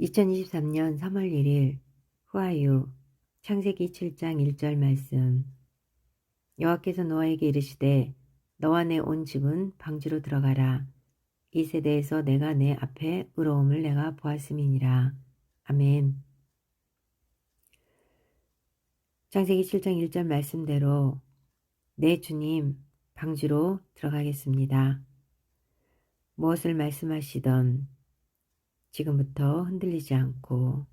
2023년 3월 1일 후아유 창세기 7장 1절 말씀. 여호와께서 노아에게 이르시되 너와 내 온 집은 방주로 들어가라. 이 세대에서 내가 내 앞에 의로움을 내가 보았음이니라. 아멘. 창세기 7장 1절 말씀대로 내 주님 방주로 들어가겠습니다. 무엇을 말씀하시던 지금부터 흔들리지 않고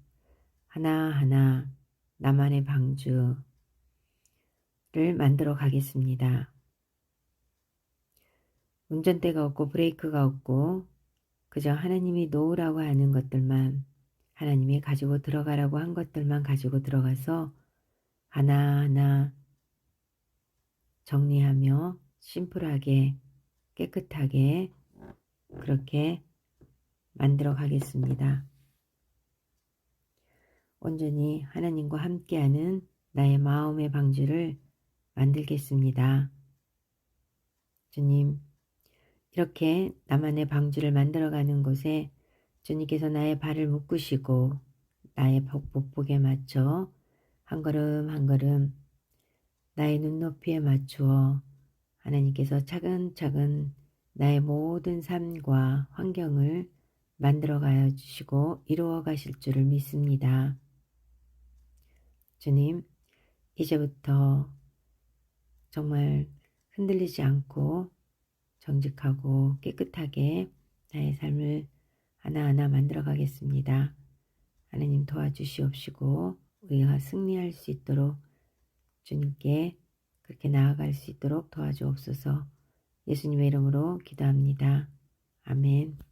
하나하나 나만의 방주를 만들어 가겠습니다. 운전대가 없고 브레이크가 없고 그저 하나님이 놓으라고 하는 것들만 하나님이 가지고 들어가라고 한 것들만 가지고 들어가서 하나하나 정리하며 심플하게 깨끗하게 그렇게 만들어 가겠습니다. 온전히 하나님과 함께하는 나의 마음의 방주를 만들겠습니다. 주님, 이렇게 나만의 방주를 만들어가는 곳에 주님께서 나의 발을 묶으시고 나의 복복에 맞춰 한 걸음 한 걸음 나의 눈높이에 맞추어 하나님께서 차근차근 나의 모든 삶과 환경을 만들어 가야 주시고 이루어 가실 줄을 믿습니다. 주님, 이제부터 정말 흔들리지 않고 정직하고 깨끗하게 나의 삶을 하나하나 만들어 가겠습니다. 하나님 도와주시옵시고 우리가 승리할 수 있도록 주님께 그렇게 나아갈 수 있도록 도와주옵소서 예수님의 이름으로 기도합니다. 아멘.